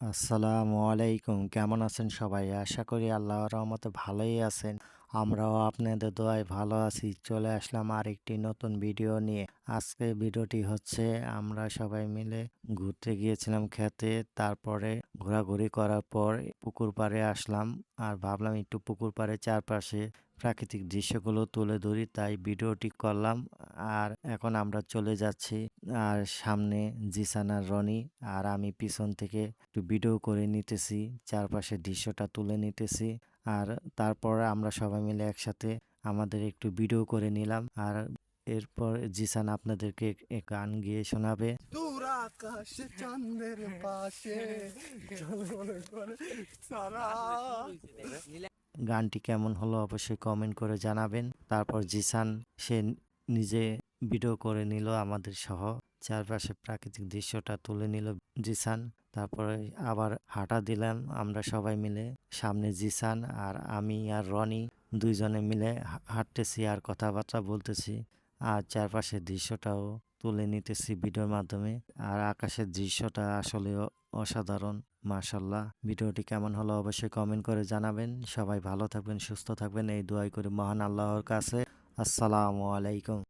আসসালামু আলাইকুম। কেমন আছেন সবাই? আশা করি আল্লাহর রহমতে ভালোই আছেন। আমরাও আপনাদের দোয়ায় ভালো আছি। চলে আসলাম আর একটি নতুন ভিডিও নিয়ে। আজকে ভিডিওটি হচ্ছে, আমরা সবাই মিলে ঘুরতে গিয়েছিলাম খেতে। তারপরে ঘোরাঘুরি করার পর পুকুর পাড়ে আসলাম। আর ভাবলাম একটু পুকুর পাড়ে চারপাশে প্রাকৃতিক দৃশ্যগুলো তুলে ধরি তাই ভিডিওটি করলাম। আর এখন আমরা চলে যাচ্ছি আর সামনে জিসান আর রনি আর আমি পিছন থেকে একটু ভিডিও করে নিতেছি চারপাশের দৃশ্যটা তুলে নিতেছি। আর তারপর আমরা সবাই মিলে একসাথে আমাদের একটু ভিডিও করে নিলাম। আর এরপর জিসান আপনাদেরকে এক গান গিয়ে শোনাবে। দূর আকাশে চন্দ্রের পাশে সারা। গানটি কেমন হলো অবশ্যই কমেন্ট করে জানাবেন। তারপর জিসান, সে নিজে ভিডিও করে নিল আমাদের সহ। চারপাশে প্রাকৃতিক দৃশ্যটা তুলে নিল জিসান। তারপরে আবার হাঁটা দিলাম আমরা সবাই মিলে। সামনে জিসান আর আমি আর রনি দুইজনে মিলে হাঁটতেছি আর কথাবার্তা বলতেছি। আর চারপাশের দৃশ্যটাও তুলে নিতেছি ভিডিওর মাধ্যমে। আর আকাশের দৃশ্যটা আসলে অসাধারণ। মাশাল্লাহ ভিডিওটি কেমন হলো অবশ্যই কমেন্ট করে জানাবেন। সবাই ভালো থাকবেন, সুস্থ থাকবেন। এই দোয়াই করে মহান আল্লাহর কাছে। আসসালামু আলাইকুম।